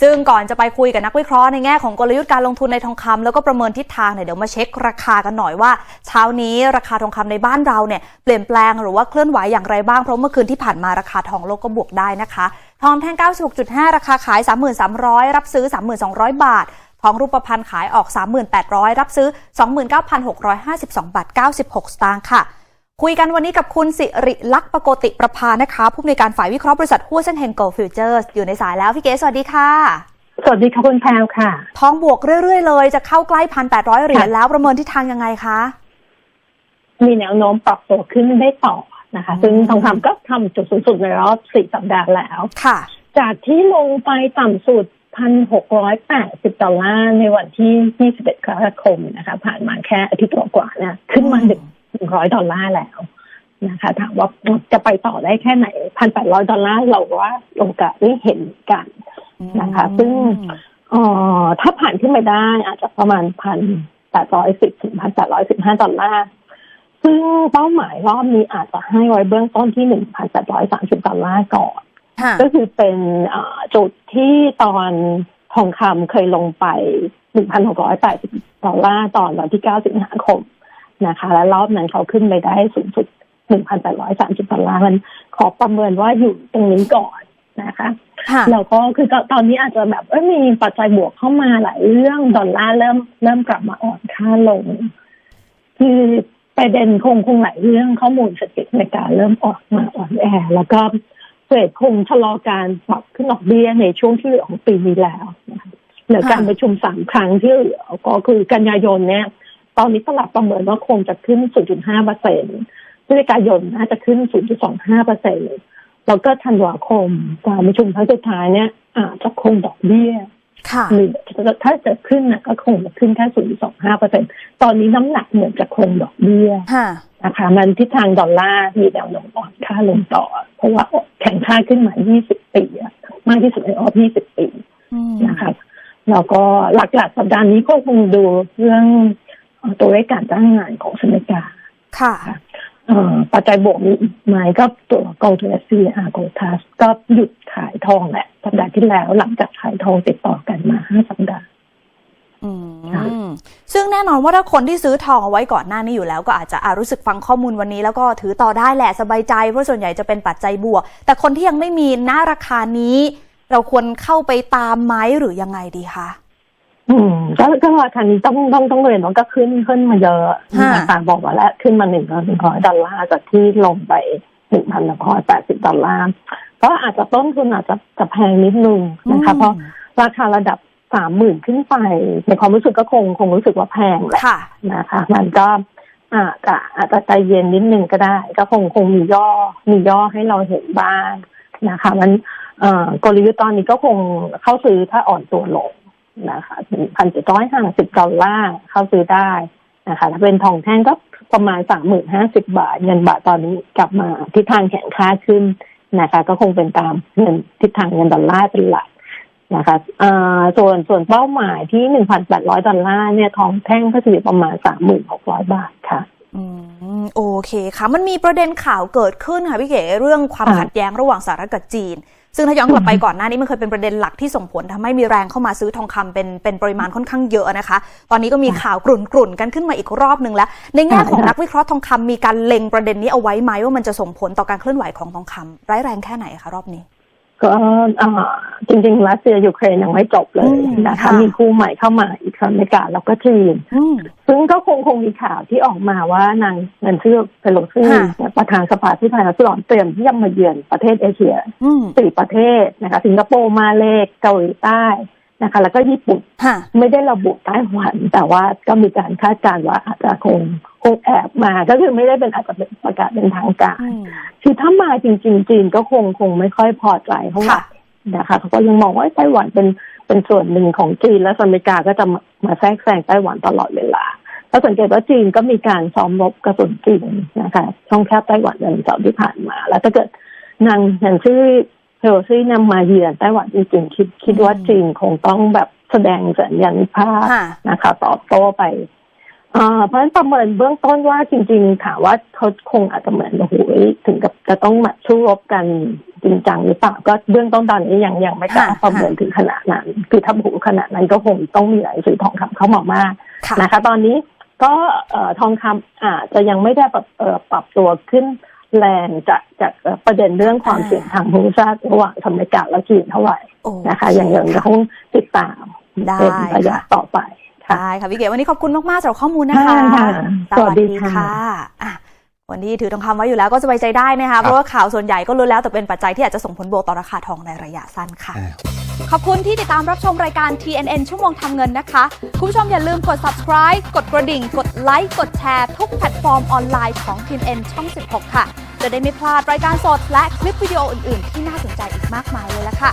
ซึ่งก่อนจะไปคุยกับนักวิเคราะห์ในแง่ของกลยุทธ์การลงทุนในทองคำแล้วก็ประเมินทิศทางเนี่ยเดี๋ยวมาเช็คราคากันหน่อยว่า เช้านี้ราคาทองคำในบ้านเราเนี่ยเปลี่ยนแปลงหรือว่าเคลื่อนไหวอย่างไรบ้างเพราะเมื่อคืนที่ผ่านมาราคาทองโลกก็บวกได้นะคะทองแท่ง 96.5 ราคาขาย 33,000รับซื้อ 3,200 บาท ทองรูปพรรณขายออก 3,800 รับซื้อ 29,652 บาท 96 สตางค์ค่ะ คุยกันวันนี้กับคุณสิริลักษณ์ปโกติประพานะคะ ผู้อำนวยการฝ่ายวิเคราะห์บริษัทหุ้นเส้นเฮงโกลฟิวเจอร์อยู่ในสายแล้ว พี่เก๋สวัสดีค่ะ สวัสดีค่ะคุณแพรวค่ะทองบวกเรื่อย ๆ เลย จะเข้าใกล้พันแปดร้อยเหรียญแล้วประเมินทิศทางยังไงคะ มีแนวโน้มปรับตัวขึ้นได้ต่อนะคะอืมซึ่งทองคำก็ทำจุดสูงสุดในรอบสี่สัปดาห์แล้วค่ะ จากที่ลงไปต่ำสุดพันหกร้อยแปดสิบดอลลาร์ในวันที่ยี่สิบเอ็ดกรกฎาคมนะคะ ผ่านมาแค่อาทิตย์กว่าๆนะขึ้นมาอืมหนึ่ง หนึ่งร้อยดอลลาร์แล้วนะคะถามว่าจะไปต่อได้แค่ไหนพันแปดร้อยดอลลาร์เราว่าโอกาสได้เห็นกันนะคะ ซึ่งเอ่อถ้าผ่านขึ้นไปได้อาจจะประมาณพันแปดร้อยสิบถึงพันแปดร้อยสิบห้าดอลลาร์ซึ่งเป้าหมายรอบนี้อาจจะให้ไว้เบื้องต้นที่หนึ่งพันแปดร้อยสามสิบดอลลาร์ก่อนค่ะก็คือเป็นเอ่อจุดที่ตอนทองคำเคยลงไปหนึ่งพันหกร้อยแปดสิบดอลลาร์ตอนวันที่เก้าสิงหาคม นะคะ และรอบนั้นเขาขึ้นไปได้สูงสุดหนึ่งพันแปดร้อยสามสิบดอลลาร์มันขอประเมินว่าอยู่ตรงนี้ก่อนนะคะค่ะแล้วก็คือตอนตอนนี้อาจจะแบบเอ้ยมีปัจจัยบวกเข้ามาหลายเรื่องดอลลาร์เริ่มเริ่มกลับมาอ่อนค่าลง คือประเด็นคงคงหลายเรื่องข้อมูลเศรษฐกิจอเมริกาเริ่มออกมาอ่อนแอ แล้วก็เฟดคงชะลอการปรับขึ้นดอกเบี้ยในช่วงที่เหลือของปีนี้แล้วนะคะเหลือการประชุมสามครั้งที่เหลือก็คือกันยายนเนี่ย ตอนนี้ตลาดประเมินว่าคงจะขึ้น 0.5เปอร์เซ็นต์พฤศจิกายนน่าจะขึ้น 0.25เปอร์เซ็นต์แล้วก็ธันวาคมการประชุมครั้งสุดท้ายเนี่ยอาจจะคงดอกเบี้ยค่ะหรือถ้าจะขึ้นนะก็คงจะขึ้นแค่ 0.25เปอร์เซ็นต์ตอนนี้น้ำหนักเหมือนจะคงดอกเบี้ยค่ะนะคะมันทิศทางดอลลาร์มีแนวโน้มอ่อนค่าลงต่อ เพราะว่าแข่งค่าขึ้นมา 20 ปีอะมากที่สุดในรอบ 20 ปีอืมนะคะแล้วก็หลักๆสัปดาห์นี้ก็คงดูเรื่องเอ่อ ตัวเลขการจ้างงานของสหรัฐอเมริกาค่ะเอ่อปัจจัยบวกมีอีกไหมก็ตัวกองทุนเอสซีอาร์โกทัสก็หยุดขายทองแหละ สัปดาห์ที่แล้วหลังจากขายทองติดต่อกันมาห้าสัปดาห์อืค่ะมซึ่งแน่นอนว่าถ้าคนที่ซื้อทองเอาไว้ก่อนหน้านี้อยู่แล้วก็อาจจะอารู้สึกฟังข้อมูลวันนี้ แล้วก็ถือต่อได้แหละสบายใจ เพราะส่วนใหญ่จะเป็นปัจจัยบวก แต่คนที่ยังไม่มีหน้าราคานี้ เราควรเข้าไปตามไหมหรือยังไงดีคะ อืมก็ก็ราคานี้ต้องต้องต้องเรียนว่าก็ขึ้นขึ้นมาเยอะค่ะนะคะบอกว่าแล้วขึ้นมาหนึ่งร้อยหนึ่งร้อยดอลลาร์จากที่ลงไปหนึ่งพันหนึ่งร้อยแปดสิบดอลลาร์ก็อาจจะต้นทุนอาจจะจะแพงนิดนึงนะคะเพราะราคาระดับสามหมื่นขึ้นไป ในความรู้สึกก็คงคงรู้สึกว่าแพงแหละค่ะนะคะ มันก็อาจจะอาจจะใจเย็นนิดนึงก็ได้ ก็คงคงมีย่อมีย่อให้เราเห็นบ้างนะคะ มันเอ่อกลยุทธ์ตอนนี้ก็คงเข้าซื้อถ้าอ่อนตัวลง นะคะถึงพันเจ็ดร้อยห้าสิบดอลลาร์เข้าซื้อได้นะคะถ้าเป็นทองแท่งก็ประมาณสามหมื่นห้าสิบาท เงินบาทตอนนี้กลับมาทิศทางแข็งค่าขึ้นนะคะ ก็คงเป็นตามเงินทิศทางเงินดอลลาร์เป็นหลักนะคะอ่าส่วนส่วนเป้าหมายที่หนึ่งพันแปดร้อยดอลลาร์เนี่ยทองแท่งก็จะอยู่ประมาณสามหมื่นหกร้อยบาทค่ะอืมโอเคค่ะ มันมีประเด็นข่าวเกิดขึ้นค่ะพี่เก๋เรื่องความขัดแย้งระหว่างสหรัฐกับจีน ซึ่งถ้าย้อนกลับไปก่อนหน้านี้มันเคยเป็นประเด็นหลักที่ส่งผลทำให้มีแรงเข้ามาซื้อทองคำเป็นเป็นปริมาณค่อนข้างเยอะนะคะ ตอนนี้ก็มีข่าวกลุ่นๆกันขึ้นมาอีกรอบหนึ่งแล้ว ในแง่ของนักวิเคราะห์ทองคำมีการเล็งประเด็นนี้เอาไว้ไหมว่ามันจะส่งผลต่อการเคลื่อนไหวของทองคำร้ายแรงแค่ไหนคะรอบนี้ ก็อ่าจริงๆรัสเซียยูเครนยังไม่จบเลยอืมนะคะค่ะมีคู่ใหม่เข้ามาอีกอเมริกาแล้วก็จีนอืมซึ่งก็คงคงมีข่าวที่ออกมาว่านางเงินซื้อเปโลซี่ค่ะเนี่ยประธานสภาผู้แทนราษฎรเตรียมที่จะมาเยือนประเทศเอเชียอืมสี่ประเทศนะคะสิงคโปร์มาเลเกาหลีใต้นะคะ แล้วก็ญี่ปุ่นค่ะไม่ได้ระบุไต้หวัน แต่ว่าก็มีการคาดการณ์ว่าอาจจะคง คงแอบมาก็คือไม่ได้เป็นอาจจะเป็นประกาศเป็นทางการอืมคือถ้ามาจริง ๆ จีนก็คงคงไม่ค่อยพอใจเท่าไหร่ค่ะนะคะเขาก็ยังมองว่าไต้หวันเป็นเป็นส่วนหนึ่งของจีนและสหรัฐอเมริกาก็จะมามาแทรกแซงไต้หวันตลอดเวลาถ้าสังเกตว่าจีนก็มีการซ้อมรบกระสุนจีนนะคะช่องแคบไต้หวันเดือนเสาร์ที่ผ่านมา แล้วถ้าเกิดนางอย่างชื่อเพโลซี่นำมาเยือนไต้หวันจริงๆคิดคิดว่าจีนคงต้องแบบแสดงสัญญาณภาพค่ะนะคะตอบโต้ไปอ่า เพราะฉะนั้นประเมินเบื้องต้นว่าจริงๆถามว่าเขาคงอาจจะเหมือนโอ้โหถึงกับจะต้องมาสู้รบกันจริงจังหรือเปล่าก็เบื้องต้นตอนนี้ยังยังไม่กล้าค่ะประเมินถึงขนาดนั้น คือถ้าผูขนาดนั้นก็คงต้องมีหลายซื้อทองคำเข้ามามากค่ะนะคะ ตอนนี้ก็เอ่อทองคำอาจจะยังไม่ได้ปรับเอ่อปรับตัวขึ้นแรงจากจากเอ่อประเด็นเรื่องความอ่าเสี่ยงทางภูมิศาสตร์ระหว่างสหรัฐอเมริกาและจีนเท่าไหร่โอ้นะคะยังยังต้องติดตามได้เป็นระยะค่ะต่อไปค่ะ ได้ค่ะพี่เก๋วันนี้ขอบคุณมากๆสำหรับข้อมูลนะคะได้ค่ะสสวัวัสสดีดีค่ะค่ะอะวันนี้ถือทองคำไว้อยู่แล้วก็สบายใจได้นะคะเพราะว่าข่าวส่วนใหญ่ก็รู้แล้วแต่เป็นปัจจัยที่อาจจะส่งผลบวกต่อราคาทองในระยะสั้นค่ะอ่าขอบคุณที่ติดตามรับชมรายการ TNN ชั่วโมงทำเงินนะคะ คุณผู้ชมอย่าลืมกด subscribe กดกระดิ่ง กดไลค์กดแชร์ทุกแพลตฟอร์มออนไลน์ของ TNN ช่อง 16 ค่ะ จะได้ไม่พลาดรายการสดและคลิปวิดีโออื่น ๆ ที่น่าสนใจอีกมากมายเลยละค่ะ